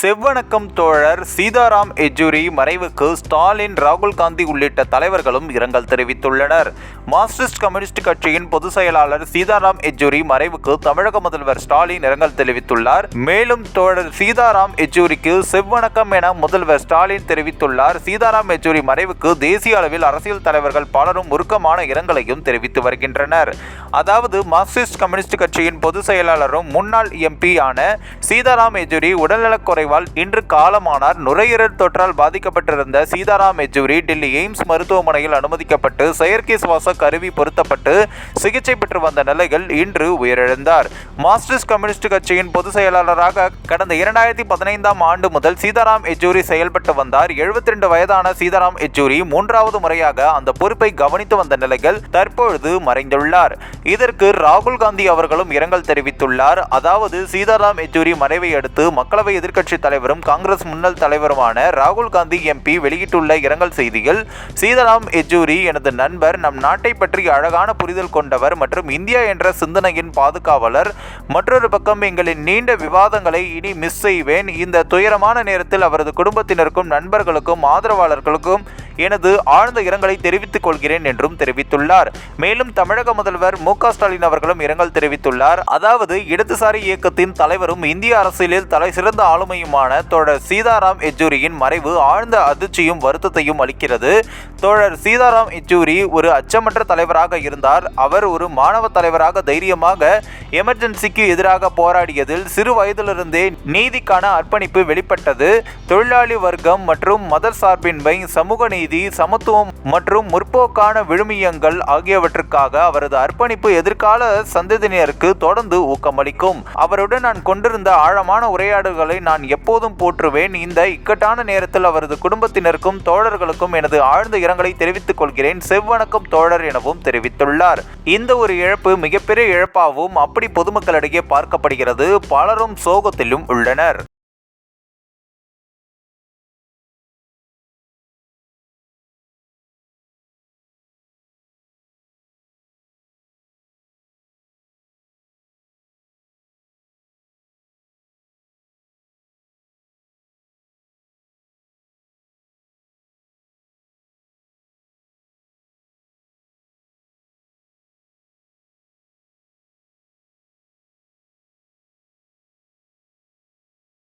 செவ்வணக்கம் தோழர் சீதாராம் எஜூரி மறைவுக்கு ஸ்டாலின் ராகுல் காந்தி உள்ளிட்ட தலைவர்களும் இரங்கல் தெரிவித்துள்ளனர். மார்க்சிஸ்ட் கம்யூனிஸ்ட் கட்சியின் பொதுச் செயலாளர் சீதாராம் எஜூரி மறைவுக்கு தமிழக முதல்வர் ஸ்டாலின் இரங்கல் தெரிவித்துள்ளார். மேலும் தோழர் சீதாராம் எஜூரிக்கு செவ்வணக்கம் என முதல்வர் ஸ்டாலின் தெரிவித்துள்ளார். சீதாராம் எஜூரி மறைவுக்கு தேசிய அளவில் அரசியல் தலைவர்கள் பலரும் உருக்கமான இரங்கலையும் தெரிவித்து வருகின்றனர். அதாவது மார்க்சிஸ்ட் கம்யூனிஸ்ட் கட்சியின் பொதுச் செயலாளரும் முன்னாள் எம்பி ஆன சீதாராம் உடல்நலக்குறை உடல்நலக்குறைவால் இன்று காலமானார். நுரையீரல் தொற்றால் பாதிக்கப்பட்டிருந்த சீதாராம் யெச்சூரி டெல்லி எய்ம்ஸ் மருத்துவமனையில் அனுமதிக்கப்பட்டு செயற்கை சுவாச கருவி பொருத்தப்பட்டு சிகிச்சை பெற்று வந்த நிலையில் இன்று உயிரிழந்தார். மார்க்சிஸ்ட் கம்யூனிஸ்ட் கட்சியின் பொதுச் செயலாளராக கடந்த இரண்டாயிரத்தி பதினைந்தாம் ஆண்டு முதல் சீதாராம் யெச்சூரி செயல்பட்டு வந்தார். 72 வயதான சீதாராம் யெச்சூரி மூன்றாவது முறையாக அந்த பொறுப்பை கவனித்து வந்த நிலையில் தற்பொழுது மறைந்துள்ளார். இதற்கு ராகுல் காந்தி அவர்களும் இரங்கல் தெரிவித்துள்ளார். அதாவது சீதாராம் யெச்சூரி மறைவை அடுத்து மக்களவை எதிர்க்கட்சி தலைவரும் காங்கிரஸ் முன்னாள் தலைவருமான ராகுல் காந்தி எம்பி வெளியிட்டுள்ள இரங்கல் செய்தியில் சீதாராம் யெச்சூரி எனது நண்பர் நம் நாட்டை பற்றி அழகான புரிதல் கொண்டவர் மற்றும் இந்தியா என்ற சிந்தனையின் பாதுகாவலர். மற்றொரு பக்கம் எங்களின் நீண்ட விவாதங்களை இனி மிஸ் செய்வேன். இந்த துயரமான நேரத்தில் அவரது குடும்பத்தினருக்கும் நண்பர்களுக்கும் ஆதரவாளர்களுக்கும் எனது ஆழ்ந்த இரங்கலை தெரிவித்துக் கொள்கிறேன் என்றும் தெரிவித்துள்ளார். மேலும் தமிழக முதல்வர் மு க ஸ்டாலின் அவர்களும் இரங்கல் தெரிவித்துள்ளார். அதாவது இடதுசாரி இயக்கத்தின் தலைவரும் இந்திய அரசியலில் தலை சிறந்த ஆளுமையுமான தோழர் சீதாராம் யெச்சூரியின் மறைவு ஆழ்ந்த அதிர்ச்சியும் வருத்தத்தையும் அளிக்கிறது. தோழர் சீதாராம் யெச்சூரி ஒரு அச்சமற்ற தலைவராக இருந்தார். அவர் ஒரு மாணவ தலைவராக தைரியமாக எமர்ஜென்சிக்கு எதிராக போராடியதில் சிறு வயதிலிருந்தே நீதிக்கான அர்ப்பணிப்பு வெளிப்பட்டது. தொழிலாளி வர்க்கம் மற்றும் மத சார்பின்மை சமூக நீதி சமத்துவம் மற்றும் முற்போக்கான விழுமியங்கள் ஆகியவற்றுக்காக அவரது அர்ப்பணிப்பு எதிர்கால சந்ததியினருக்கு தொடர்ந்து ஊக்கமளிக்கும். அவருடன் நான் கொண்டிருந்த ஆழமான உரையாடல்களை நான் எப்போதும் போற்றுவேன். இந்த இக்கட்டான நேரத்தில் அவரது குடும்பத்தினருக்கும் தோழர்களுக்கும் எனது ஆழ்ந்த இரங்கலை தெரிவித்துக் கொள்கிறேன். செவ்வணக்கம் தோழர் எனவும் தெரிவித்துள்ளார். இந்த ஒரு இழப்பு மிகப்பெரிய இழப்பாகவும் அப்படி பொதுமக்களிடையே பார்க்கப்படுகிறது. பலரும் சோகத்திலும் உள்ளனர்.